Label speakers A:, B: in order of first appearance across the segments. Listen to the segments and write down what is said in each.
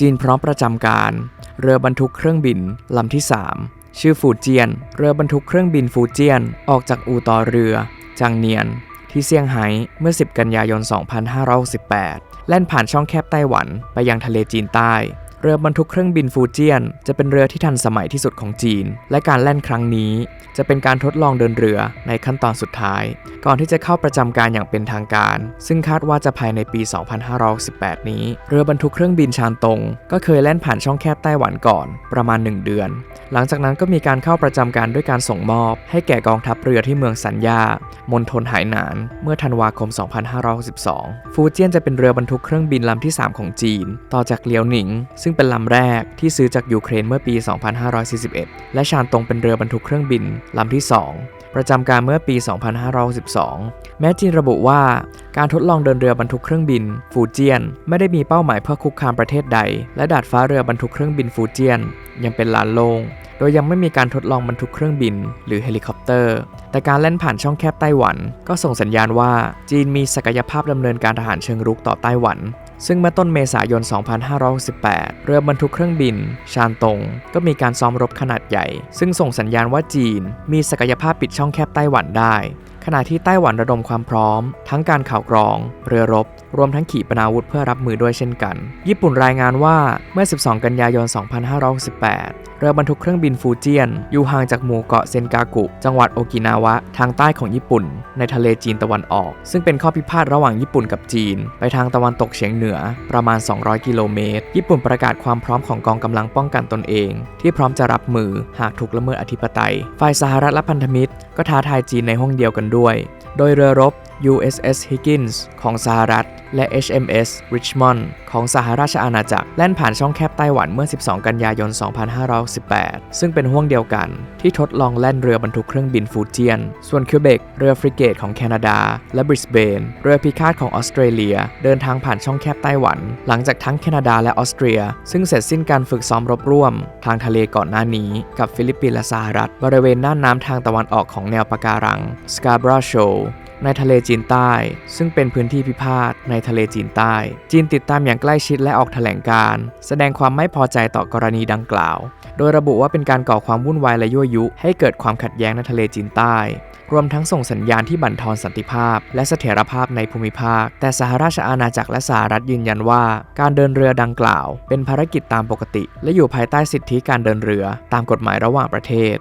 A: จีนพร้อมประจำการ เรือบรรทุกเครื่องบินลำที่ 3 ชื่อฟูเจียน เรือบรรทุกเครื่องบินฟูเจียน ออกจากอู่ต่อเรือ จางเนียน ที่เซี่ยงไฮ้เมื่อ 10 กันยายน 2568 แล่นผ่านช่องแคบไต้หวันไปยังทะเลจีนใต้ เรือบรรทุกเครื่องบินฟูเจียน จะเป็นเรือที่ทันสมัยที่สุดของจีน และการแล่นครั้งนี้ จะเป็นการทดลองเดินเรือในขั้นตอนสุดท้าย ก่อนที่จะเข้าประจำการอย่างเป็นทางการ ซึ่งคาดว่าจะภายในปี 2518 นี้ เรือบรรทุกเครื่องบินชานตง ก็เคยแล่นผ่านช่องแคบไต้หวันก่อน ประมาณ 1 เดือน หลังจากนั้นก็มีการเข้าประจำการด้วยการส่งมอบ ให้แก่กองทัพเรือที่เมืองสัญญามณฑลไหหนาน เมื่อธันวาคม 2562 ฟูเจียนจะเป็นเรือบรรทุกเครื่องบินลำที่ 3 ของจีน ต่อจากเลียวหนิงซึ่งเป็นลำแรกที่ซื้อจากยูเครนเมื่อปี 2541 และชานตรงเป็นเรือบรรทุกเครื่องบินลำที่ 2 ประจำการเมื่อปี 2512แม้จีนระบุว่า การทดลองเดินเรือบรรทุกเครื่องบิน ฟูเจียน ไม่ได้มีเป้าหมายเพื่อคุกคามประเทศใด และดาดฟ้าเรือบรรทุกเครื่องบินฟูเจียน ยังเป็นลานโล่งโดยยังไม่มีการทดลองบรรทุกเครื่องบิน หรือเฮลิคอปเตอร์ แต่การเล่นผ่านช่องแคบไต้หวัน ก็ส่งสัญญาณว่าจีนมีศักยภาพดำเนินการทหารเชิงรุกต่อไต้หวัน ซึ่งเมื่อต้นเมษายน 2568 เรือบรรทุกเครื่องบิน ชานตง ก็มีการซ้อมรบขนาดใหญ่ ซึ่งส่งสัญญาณว่าจีน มีศักยภาพปิดช่องแคบไต้หวันได้ ณะที่ไต้หวันระดมความพร้อม ทั้งการข่าวกรอง เรือรบ รวมทั้งขีปนาวุธเพื่อรับมือด้วยเช่นกัน ญี่ปุ่นรายงานว่าเมื่อ 12 กันยายน 2518เรือบรรทุกเครื่องบินฟูเจียน อยู่ห่างจากหมู่เกาะเซนกากุ จังหวัดโอกินาวะ ทางใต้ของญี่ปุ่น ในทะเลจีนตะวันออก ซึ่งเป็นข้อพิพาทระหว่างญี่ปุ่นกับจีน ไปทางตะวันตกเฉียงเหนือประมาณ 200 กิโลเมตร ญี่ปุ่นประกาศความพร้อมของกองกำลังป้องกันตนเอง ที่พร้อมจะรับมือหากถูกละเมิดอธิปไตย ฝ่ายสหรัฐและพันธมิตร ก็ท้าทายจีนในห้องเดียวกันด้วยโดยเรือรบ USS Higgins ของสหรัฐ และ HMS Richmond ของสหราชอาณาจักรแล่นผ่านช่องแคบไต้หวันเมื่อ 12 กันยายน 2518 ซึ่งเป็นห่วงเดียวกัน ที่ทดลองแล่นเรือบรรทุกเครื่องบินฟูเจียน ส่วนคิวเบกเรือฟริเกตของแคนาดา และบริสเบน เรือพิฆาตของออสเตรเลีย เดินทางผ่านช่องแคบไต้หวัน หลังจากทั้งแคนาดาและออสเตรีย ซึ่งเสร็จสิ้นการฝึกซ้อมรบร่วม ทางทะเลก่อนหน้านี้กับฟิลิปปินส์และสหรัฐ บริเวณน่านน้ำทางตะวันออกของแนวปะการัง Scarborough Shoal ในทะเลจีนใต้ ซึ่งเป็นพื้นที่พิพาทในทะเลจีนใต้ จีนติดตามอย่างใกล้ชิดและออกแถลงการ์แสดงความไม่พอใจต่อกรณีดังกล่าว โดยระบุว่าเป็นการก่อความวุ่นวายและยั่วยุ ให้เกิดความขัดแย้งในทะเลจีนใต้ รวมทั้งส่งสัญญาณที่บั่นทอนสันติภาพ และเสถียรภาพในภูมิภาค แต่สหราชอาณาจักรและสหรัฐยืนยันว่า การเดินเรือดังกล่าว เป็นภารกิจตามปกติ และอยู่ภายใต้สิทธิการเดินเรือ ตามกฎหมายระหว่างประเทศ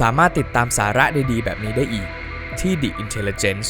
B: สามารถติดตามสาระดีๆ แบบนี้ได้อีก ที่ The Intelligence